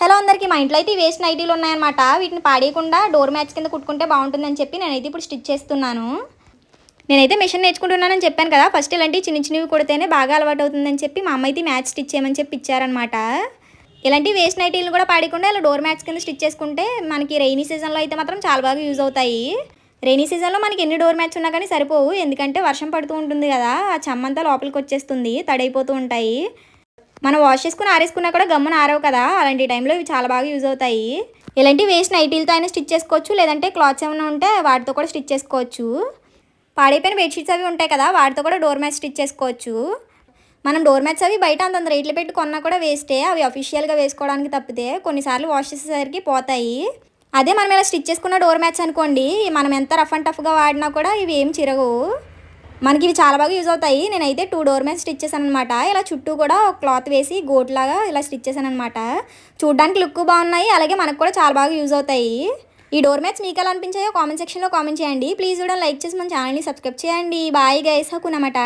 Hello అందరికీ మా ఇంట్లో అయితే వేస్ట్ నైటీలు ఉన్నాయన్నమాట. వీటిని పాడేయకుండా డోర్ మ్యాచ్ కింద కుట్టుకుంటే బాగుంటుందని చెప్పి నేనైతే ఇప్పుడు స్టిచ్ చేస్తున్నాను. నేనైతే మిషన్ నేర్చుకుంటున్నానని చెప్పాను కదా. ఫస్ట్ ఇలాంటి చిన్న చిన్నవి కుడితేనే బాగా అలవాటు అవుతుందని చెప్పి మా అమ్మ అయితే మ్యాచ్ స్టిచ్ చేయమని చెప్పి ఇచ్చారనమాట ఇలాంటి వేస్ట్ నైటీలు కూడా పాడకుండా ఇలా డోర్ మ్యాట్స్ కింద స్టిచ్ చేసుకుంటే మనకి రైనీ సీజన్లో అయితే మాత్రం చాలా బాగా యూజ్ అవుతాయి. రైనీ సీజన్లో మనకి ఎన్ని డోర్ మ్యాట్స్ ఉన్నా కానీ సరిపోవు. ఎందుకంటే వర్షం పడుతూ ఉంటుంది కదా. ఆ చెమ్మంతా లోపలికి వచ్చేస్తుంది. తడైపోతూ ఉంటాయి. మనం వాష్ చేసుకుని ఆరేసుకున్నా కూడా గమ్మున ఆరవు కదా? అలాంటి టైంలో ఇవి చాలా బాగా యూజ్ అవుతాయి. ఇలాంటి వేస్ట్ నైటీలతో అయినా స్టిచ్ చేసుకోవచ్చు లేదంటే క్లాత్స్ ఏమైనా ఉంటే వాటితో కూడా స్టిచ్ చేసుకోవచ్చు. పాడైపోయిన బెడ్షీట్స్ అవి ఉంటాయి కదా వాటితో కూడా డోర్ మ్యాట్స్ స్టిచ్ చేసుకోవచ్చు. మనం డోర్ మ్యాట్స్ అవి బయట అంతంత రేట్లు పెట్టి కొన్నా కూడా వేస్టే అవి అఫీషియల్గా వేసుకోవడానికి తప్పితే కొన్నిసార్లు వాష్ చేసేసరికి పోతాయి. అదే మనం ఇలా స్టిచ్ చేసుకున్న డోర్ మ్యాట్స్ అనుకోండి మనం ఎంత రఫ్ అండ్ టఫ్గా వాడినా కూడా ఇవి ఏం చిరగవు. మనకి ఇవి చాలా బాగా యూజ్ అవుతాయి. నేనైతే టూ డోర్ మ్యాన్ స్టిచ్ చేశాను అనమాట ఇలా చుట్టూ కూడా ఒక క్లాత్ వేసి గోట్ లాగా ఇలా స్టిచ్ చేశాను అనమాట చూడడానికి లుక్ బాగున్నాయి. అలాగే మనకు కూడా చాలా బాగా యూజ్ అవుతాయి. ఈ డోర్ మ్యాట్స్ మీకు ఎలా అనిపించాయో కామెంట్ సెక్షన్లో కామెంట్ చేయండి. ప్లీజ్ కూడా లైక్ చేసి మన ఛానల్ని సబ్స్క్రైబ్ చేయండి. Bye guys హకునమాట